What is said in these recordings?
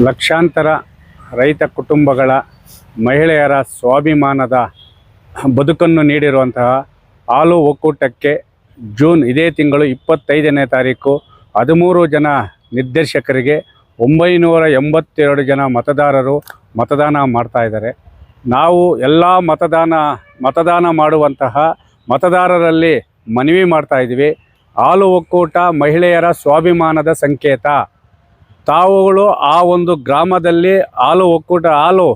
ಲಕ್ಷಾಂತರ ರೈತ ಕುಟುಂಬಗಳ ಮಹಿಳೆಯರ ಸ್ವಾಭಿಮಾನದ ಬದುಕನ್ನು ನೀಡಿರುವಂತಹ ಹಾಲು ಒಕ್ಕೂಟಕ್ಕೆ ಜೂನ್ ಇದೇ ತಿಂಗಳು ಇಪ್ಪತ್ತೈದನೇ ತಾರೀಕು ಹದಿಮೂರು ಜನ ನಿರ್ದೇಶಕರಿಗೆ ಒಂಬೈನೂರ ಎಂಬತ್ತೆರಡು ಜನ ಮತದಾರರು ಮತದಾನ ಮಾಡ್ತಾ ಇದ್ದಾರೆ. ನಾವು ಎಲ್ಲ ಮತದಾನ ಮತದಾನ ಮಾಡುವಂತಹ ಮತದಾರರಲ್ಲಿ ಮನವಿ ಮಾಡ್ತಾ ಇದ್ದೀವಿ. ಹಾಲು ಒಕ್ಕೂಟ ಮಹಿಳೆಯರ ಸ್ವಾಭಿಮಾನದ ಸಂಕೇತ. ತಾವುಗಳು ಆ ಒಂದು ಗ್ರಾಮದಲ್ಲಿ ಹಾಲು ಒಕ್ಕೂಟ, ಹಾಲು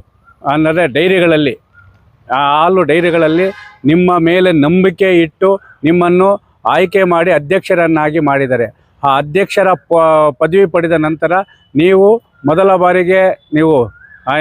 ಅನ್ನದೆ ಡೈರಿಗಳಲ್ಲಿ, ಆ ಹಾಲು ಡೈರಿಗಳಲ್ಲಿ ನಿಮ್ಮ ಮೇಲೆ ನಂಬಿಕೆ ಇಟ್ಟು ನಿಮ್ಮನ್ನು ಆಯ್ಕೆ ಮಾಡಿ ಅಧ್ಯಕ್ಷರನ್ನಾಗಿ ಮಾಡಿದ್ದಾರೆ ಆ ಅಧ್ಯಕ್ಷರ ಪದವಿ ಪಡೆದ ನಂತರ ನೀವು ಮೊದಲ ಬಾರಿಗೆ ನೀವು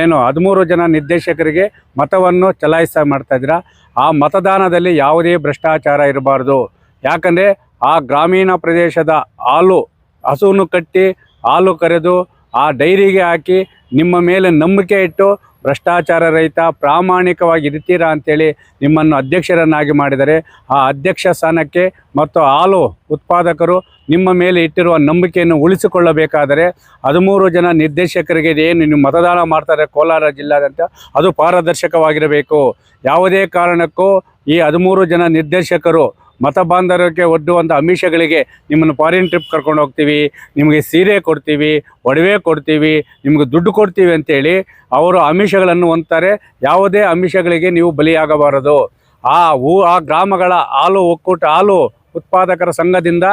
ಏನು ಹದಿಮೂರು ಜನ ನಿರ್ದೇಶಕರಿಗೆ ಮತವನ್ನು ಚಲಾಯಿಸ ಮಾಡ್ತಾ ಇದ್ದೀರಾ. ಆ ಮತದಾನದಲ್ಲಿ ಯಾವುದೇ ಭ್ರಷ್ಟಾಚಾರ ಇರಬಾರ್ದು. ಯಾಕಂದರೆ ಆ ಗ್ರಾಮೀಣ ಪ್ರದೇಶದ ಹಾಲು ಹಸುವನ್ನು ಕಟ್ಟಿ ಹಾಲು ಕರೆದು ಆ ಡೈರಿಗೆ ಹಾಕಿ ನಿಮ್ಮ ಮೇಲೆ ನಂಬಿಕೆ ಇಟ್ಟು ಭ್ರಷ್ಟಾಚಾರ ರಹಿತ ಪ್ರಾಮಾಣಿಕವಾಗಿ ಇರ್ತೀರಾ ಅಂತೇಳಿ ನಿಮ್ಮನ್ನು ಅಧ್ಯಕ್ಷರನ್ನಾಗಿ ಮಾಡಿದರೆ ಆ ಅಧ್ಯಕ್ಷ ಸ್ಥಾನಕ್ಕೆ ಮತ್ತು ಹಾಲು ಉತ್ಪಾದಕರು ನಿಮ್ಮ ಮೇಲೆ ಇಟ್ಟಿರುವ ನಂಬಿಕೆಯನ್ನು ಉಳಿಸಿಕೊಳ್ಳಬೇಕಾದರೆ ಹದಿಮೂರು ಜನ ನಿರ್ದೇಶಕರಿಗೆ ಏನು ನೀವು ಮತದಾನ ಮಾಡ್ತಾರೆ ಕೋಲಾರ ಜಿಲ್ಲಾದಂತ ಅದು ಪಾರದರ್ಶಕವಾಗಿರಬೇಕು. ಯಾವುದೇ ಕಾರಣಕ್ಕೂ ಈ ಹದಿಮೂರು ಜನ ನಿರ್ದೇಶಕರು ಮತ ಬಾಂಧವ್ಯಕ್ಕೆ ಒಡ್ಡುವಂಥ ಅಮಿಷಗಳಿಗೆ ನಿಮ್ಮನ್ನು ಫಾರಿನ್ ಟ್ರಿಪ್ ಕರ್ಕೊಂಡು ಹೋಗ್ತೀವಿ, ನಿಮಗೆ ಸೀರೆ ಕೊಡ್ತೀವಿ, ಒಡವೆ ಕೊಡ್ತೀವಿ, ನಿಮಗೆ ದುಡ್ಡು ಕೊಡ್ತೀವಿ ಅಂತೇಳಿ ಅವರು ಅಮಿಷಗಳನ್ನು ಹೊಂದ್ತಾರೆ. ಯಾವುದೇ ಅಮಿಷಗಳಿಗೆ ನೀವು ಬಲಿಯಾಗಬಾರದು. ಆ ಊ, ಆ ಗ್ರಾಮಗಳ ಹಾಲು, ಒಕ್ಕೂಟ ಹಾಲು ಉತ್ಪಾದಕರ ಸಂಘದಿಂದ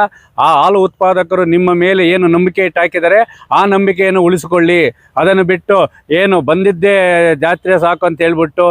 ಆ ಹಾಲು ಉತ್ಪಾದಕರು ನಿಮ್ಮ ಮೇಲೆ ಏನು ನಂಬಿಕೆ ಇಟ್ಟಾಕಿದರೆ ಆ ನಂಬಿಕೆಯನ್ನು ಉಳಿಸಿಕೊಳ್ಳಿ. ಅದನ್ನು ಬಿಟ್ಟು ಏನು ಬಂದಿದ್ದೇ ಜಾತ್ರೆ ಸಾಕು ಅಂತ ಹೇಳ್ಬಿಟ್ಟು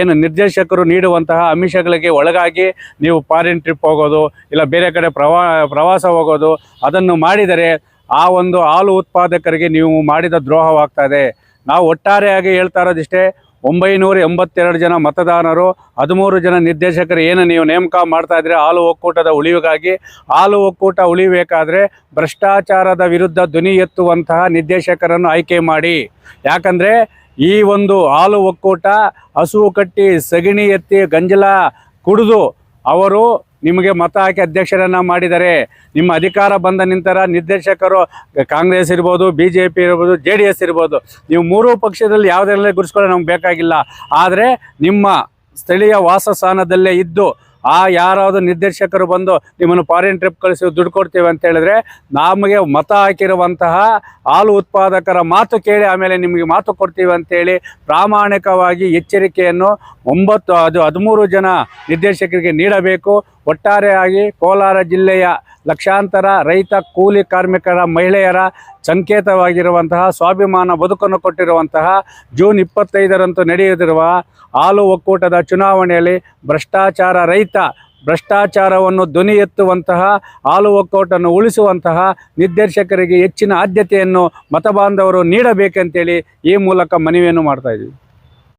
ಏನು ನಿರ್ದೇಶಕರು ನೀಡುವಂತಹ ಅಮಿಷಗಳಿಗೆ ಒಳಗಾಗಿ ನೀವು ಫಾರಿನ್ ಟ್ರಿಪ್ ಹೋಗೋದು, ಇಲ್ಲ ಬೇರೆ ಕಡೆ ಪ್ರವಾ, ಪ್ರವಾಸ ಹೋಗೋದು, ಅದನ್ನು ಮಾಡಿದರೆ ಆ ಒಂದು ಹಾಲು ಉತ್ಪಾದಕರಿಗೆ ನೀವು ಮಾಡಿದ ದ್ರೋಹವಾಗ್ತದೆ ನಾವು ಒಟ್ಟಾರೆಯಾಗಿ ಹೇಳ್ತಾ ಇರೋದಿಷ್ಟೇ ಒಂಬೈನೂರ ಎಂಬತ್ತೆರಡು ಜನ ಮತದಾರರು ಹದಿಮೂರು ಜನ ನಿರ್ದೇಶಕರು, ಏನು ನೀವು ನೇಮಕ ಮಾಡ್ತಾ ಇದ್ರೆ ಹಾಲು ಒಕ್ಕೂಟದ ಉಳಿವಿಗಾಗಿ, ಹಾಲು ಒಕ್ಕೂಟ ಉಳಿಬೇಕಾದ್ರೆ ಭ್ರಷ್ಟಾಚಾರದ ವಿರುದ್ಧ ಧ್ವನಿ ಎತ್ತುವಂತಹ ನಿರ್ದೇಶಕರನ್ನು ಆಯ್ಕೆ ಮಾಡಿ. ಯಾಕಂದರೆ ಈ ಒಂದು ಹಾಲು ಒಕ್ಕೂಟ ಹಸುವು ಕಟ್ಟಿ ಸಗಣಿ ಎತ್ತಿ ಗಂಜಲ ಕುಡಿದು ಅವರು ನಿಮಗೆ ಮತ ಹಾಕಿ ಅಧ್ಯಕ್ಷರನ್ನು ಮಾಡಿದ್ದಾರೆ ನಿಮ್ಮ ಅಧಿಕಾರ ಬಂದ ನಂತರ ನಿರ್ದೇಶಕರು, ಕಾಂಗ್ರೆಸ್ ಇರ್ಬೋದು ಬಿ ಜೆ ಪಿ ಇರ್ಬೋದು, ಜೆ ಡಿ ಎಸ್ ಇರ್ಬೋದು, ನೀವು ಮೂರೂ ಪಕ್ಷದಲ್ಲಿ ಯಾವುದರಲ್ಲೇ ಗುರುಸ್ಕೊಳ್ಳೋ ನಮ್ಗೆ ಬೇಕಾಗಿಲ್ಲ. ಆದರೆ ನಿಮ್ಮ ಸ್ಥಳೀಯ ವಾಸಸ್ಥಾನದಲ್ಲೇ ಇದ್ದು ಆ ಯಾರಾದರೂ ನಿರ್ದೇಶಕರು ಬಂದು ನಿಮ್ಮನ್ನು ಫಾರಿನ್ ಟ್ರಿಪ್ ಕಳಿಸಿ ದುಡ್ಡು ಕೊಡ್ತೀವಿ ಅಂತ ಹೇಳಿದ್ರೆ ನಮಗೆ ಮತ ಹಾಕಿರುವಂತಹ ಹಾಲು ಉತ್ಪಾದಕರ ಮಾತು ಕೇಳಿ ಆಮೇಲೆ ನಿಮಗೆ ಮಾತು ಕೊಡ್ತೀವಿ ಅಂತೇಳಿ ಪ್ರಾಮಾಣಿಕವಾಗಿ ಎಚ್ಚರಿಕೆಯನ್ನು ಒಂಬತ್ತು, ಅದು ಹದಿಮೂರು ಜನ ನಿರ್ದೇಶಕರಿಗೆ ನೀಡಬೇಕು. ಒಟ್ಟಾರೆಯಾಗಿ ಕೋಲಾರ ಜಿಲ್ಲೆಯ ಲಕ್ಷಾಂತರ ರೈತ ಕೂಲಿ ಕಾರ್ಮಿಕರ ಮಹಿಳೆಯರ ಸಂಕೇತವಾಗಿರುವಂತಹ ಸ್ವಾಭಿಮಾನ ಬದುಕನ್ನು ಕೊಟ್ಟಿರುವಂತಹ ಜೂನ್ ಇಪ್ಪತ್ತೈದರಂದು ನಡೆಯುತ್ತಿರುವ ಹಾಲು ಒಕ್ಕೂಟದ ಚುನಾವಣೆಯಲ್ಲಿ ಭ್ರಷ್ಟಾಚಾರ ರೈತ ಭ್ರಷ್ಟಾಚಾರವನ್ನು ಧ್ವನಿ ಎತ್ತುವಂತಹ ಹಾಲು ಒಕ್ಕೂಟನ್ನು ಉಳಿಸುವಂತಹ ನಿರ್ದೇಶಕರಿಗೆ ಹೆಚ್ಚಿನ ಆದ್ಯತೆಯನ್ನು ಮತಬಾಂಧವರು ನೀಡಬೇಕಂತೇಳಿ ಈ ಮೂಲಕ ಮನವಿಯನ್ನು ಮಾಡ್ತಾ ಇದ್ದೀವಿ.